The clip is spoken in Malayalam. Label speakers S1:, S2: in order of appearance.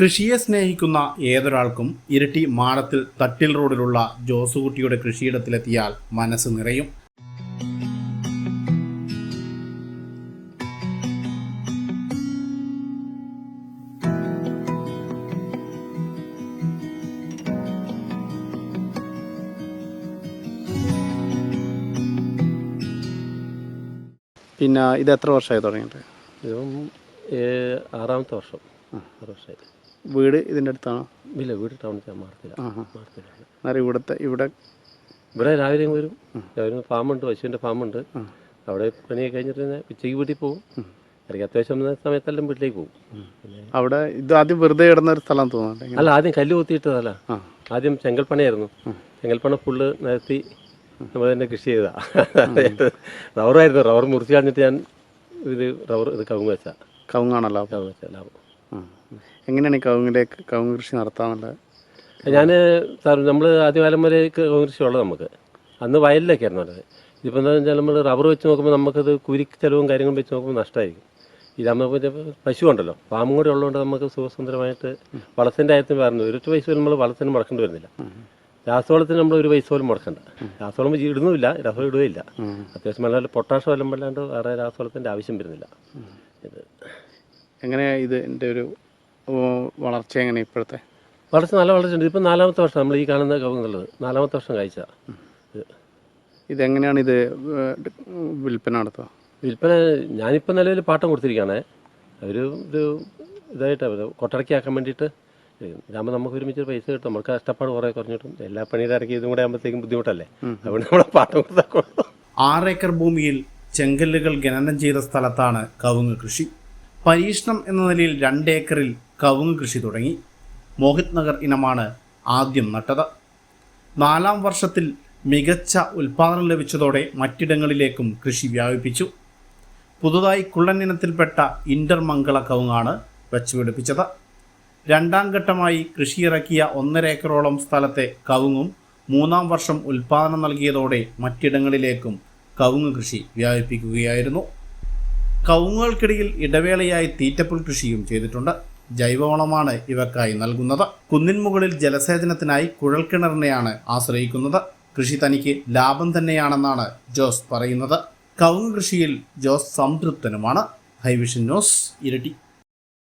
S1: കൃഷിയെ സ്നേഹിക്കുന്ന ഏതൊരാൾക്കും ഇരട്ടി മാടത്തിൽ തട്ടിൽ റോഡിലുള്ള ജോസുകുട്ടിയുടെ കൃഷിയിടത്തിലെത്തിയാൽ മനസ്സ് നിറയും. പിന്നെ ഇത് എത്ര വർഷമായി തുടങ്ങിയിട്ട്?
S2: ആറാമത്തെ വർഷം. ആറ് വർഷമായി.
S1: വീട് ഇതിന്റെ അടുത്താണോ?
S2: ഇല്ല വീട് ടൗണിൽ മാർത്തിലാണ്
S1: അന്നേരം ഇവിടുത്തെ ഇവിടെ
S2: ഇവിടെ രാവിലെ വരും. രാവിലെ ഫാമുണ്ട് പശുവിന്റെ ഫാമുണ്ട്. അവിടെ പണിയൊക്കെ കഴിഞ്ഞിട്ട് തന്നെ ഉച്ചയ്ക്ക് വീട്ടിൽ പോകും. ഇടയ്ക്ക് അത്യാവശ്യം സമയത്തെല്ലാം വീട്ടിലേക്ക് പോകും.
S1: അവിടെ ഇത് ആദ്യം വെറുതെ ഇടുന്ന ഒരു സ്ഥലം തോന്നുന്നു
S2: അല്ല ആദ്യം കല്ല് കുത്തിയിട്ടതല്ല. ആദ്യം ചെങ്കൽപ്പണയായിരുന്നു ചെങ്കൽപ്പണ ഫുള്ള് നിരത്തി നമ്മൾ തന്നെ കൃഷി ചെയ്താ റബ്ബറായിരുന്നു റബ്ബർ മുറിച്ച് കളഞ്ഞിട്ട് ഞാൻ ഇത് റബ്ബർ ഇത് കവുങ്ങ് വെച്ച
S1: കവുങ്ങാണല്ലോ.
S2: കവുങ്ങ് വെച്ചാ ലാഭം
S1: എങ്ങനെയാണ് ഈ കവുങ്ങിലേക്ക് കവുങ്ങ് കൃഷി നടത്താന്നുള്ളത്
S2: ഞാൻ സാർ നമ്മൾ ആദ്യകാലം വരെ കവുങ്ങ് കൃഷി ഉള്ളത് നമുക്ക്. അന്ന് വയലിലൊക്കെ ആയിരുന്നു ഉള്ളത്. ഇതിപ്പോൾ എന്താ വെച്ചാൽ നമ്മൾ റബ്ബർ വെച്ച് നോക്കുമ്പോൾ നമുക്കത് കുരി ചിലവും കാര്യങ്ങളും വെച്ച് നോക്കുമ്പോൾ നഷ്ടമായിരിക്കും ഇതാകുമ്പോൾ പശു ഉണ്ടല്ലോ ഫാമും കൂടെ ഉള്ളതുകൊണ്ട് നമുക്ക് സുഖസുന്ദരമായിട്ട് വളത്തിന്റെ കാര്യത്തിൽ പറഞ്ഞു ഒരു പൈസ നമ്മൾ വളത്തിന് മുടക്കേണ്ടി വരുന്നില്ല. രാസവളത്തിന് നമ്മൾ ഒരു പൈസ പോലും മുടക്കണ്ട. രാസവളം ഇടുന്നുമില്ല രാസവളം ഇടുകയില്ല. അത്യാവശ്യം നല്ല പൊട്ടാഷ് വല്ലം വല്ലാണ്ട് വേറെ രാസവളത്തിന്റെ ആവശ്യം വരുന്നില്ല.
S1: എങ്ങനെയാണ് ഇതിന്റെ ഒരു വളർച്ച എങ്ങനെ ഇപ്പോഴത്തെ?
S2: വളർച്ച നല്ല വളർച്ചയുണ്ട്. ഇപ്പം നാലാമത്തെ വർഷം നമ്മൾ ഈ കാണുന്ന കവുങ്ങുള്ളത് നാലാമത്തെ വർഷം കഴിച്ച
S1: ഇതെങ്ങനെയാണ് ഇത് വിൽപ്പന നടത്തുക?
S2: വിൽപ്പന ഞാനിപ്പോൾ നിലവിൽ പാട്ടം കൊടുത്തിരിക്കുകയാണ്. ഒരു ഒരു ഇതായിട്ട് കൊട്ടടക്കിയാക്കാൻ ആക്കാൻ വേണ്ടിയിട്ട് ഇതാകുമ്പോൾ നമുക്ക് ഒരുമിച്ച് പൈസ കിട്ടും. നമുക്ക് കഷ്ടപ്പാട് കുറേ കുറഞ്ഞിട്ടും. എല്ലാ പണിയുടെ ഇറക്കി ഇതും കൂടെ ആകുമ്പോഴത്തേക്കും ബുദ്ധിമുട്ടല്ലേ? അതുകൊണ്ട് നമ്മളെ പാട്ടം കൊടുത്താൽ
S1: ആറേക്കർ ഭൂമിയിൽ ചെങ്കല്ലുകൾ ഖനനം ചെയ്ത സ്ഥലത്താണ് കവുങ്ങ് കൃഷി. പരീക്ഷണം എന്ന നിലയിൽ രണ്ടേക്കറിൽ കവുങ്ങ് കൃഷി തുടങ്ങി. മോഹിത് നഗർ ഇനമാണ് ആദ്യം നട്ടത്. നാലാം വർഷത്തിൽ മികച്ച ഉൽപാദനം ലഭിച്ചതോടെ മറ്റിടങ്ങളിലേക്കും കൃഷി വ്യാപിപ്പിച്ചു. പുതുതായി കുള്ളൻ ഇനത്തിൽപ്പെട്ട ഇന്റർമംഗള കവുങ്ങാണ് വെച്ചുപിടിപ്പിച്ചത്. രണ്ടാം ഘട്ടമായി കൃഷിയിറക്കിയ ഒന്നര ഏക്കറോളം സ്ഥലത്തെ കവുങ്ങും മൂന്നാം വർഷം ഉൽപാദനം നൽകിയതോടെ മറ്റിടങ്ങളിലേക്കും കവുങ്ങ് കൃഷി വ്യാപിപ്പിക്കുകയായിരുന്നു. കവുങ്ങുകൾക്കിടയിൽ ഇടവേളയായി തീറ്റപ്പുൽ കൃഷിയും ചെയ്തിട്ടുണ്ട്. ജൈവവളമാണ് ഇവക്കായി നൽകുന്നത്. കുന്നിൻ മുകളിൽ ജലസേചനത്തിനായി കുഴൽക്കിണറിനെയാണ് ആശ്രയിക്കുന്നത്. കൃഷി തനിക്ക് ലാഭം തന്നെയാണെന്നാണ് ജോസ് പറയുന്നത്. കവുങ്ങ് കൃഷിയിൽ ജോസ് സംതൃപ്തനുമാണ്. ഹൈവിഷൻ ന്യൂസ് ഇരട്ടി.